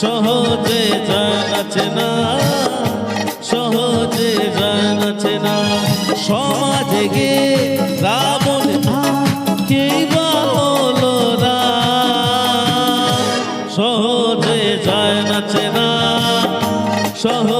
সহজে জানাচ্ছে না, সহজে জানাচ্ছে না। সমাজে গে রাবণ কে বলো সহজে জানাচ্ছে না, সহজে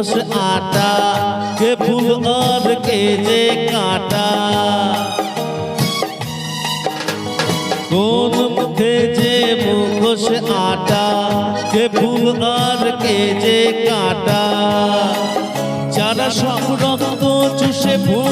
মুখোশ আটা কে ফুল আর কে যে কাটা। কোন মুখে যে মুখোশ আটা কে ফুল আর কে যে কাটা। যারা সব রক্ত চুষে ফলা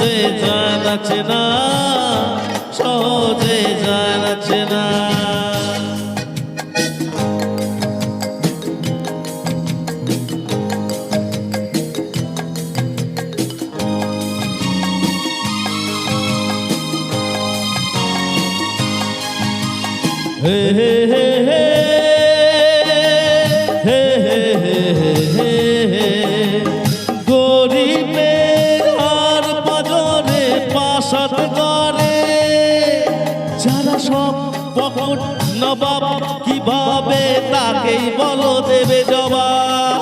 সহজে জান আছে না সহজে জান আছে না Hey, hey, hey, hey. কীভাবে তাকেই বলো দেবে জবাব।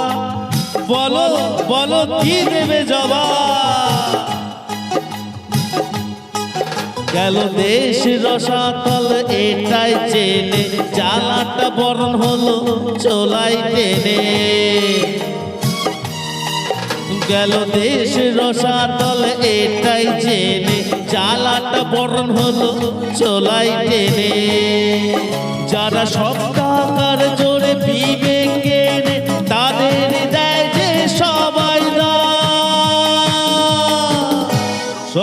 বলো বলো কি দেবে জবাব? গেল দেশ রসাতল, এটাই চেনে। চালাটা বরণ হলো, চলাই টেনে। গেল দেশ রসাতল, এটাই চেনে। চালাটা বরণ হলো, চলাই টেনে। যারা সব টাকার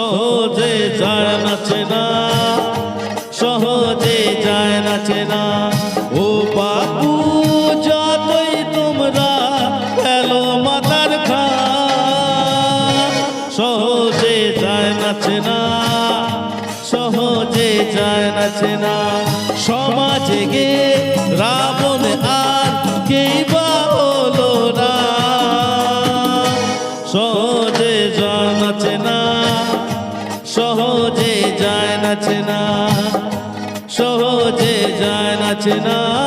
সহজে যায় নাচে না সহজে যায় না ও বাবু যতই তোমরা গেলো মাতার খা, সহজে যায় না সহজে যায় না সমাজে গে রাবণ আছে না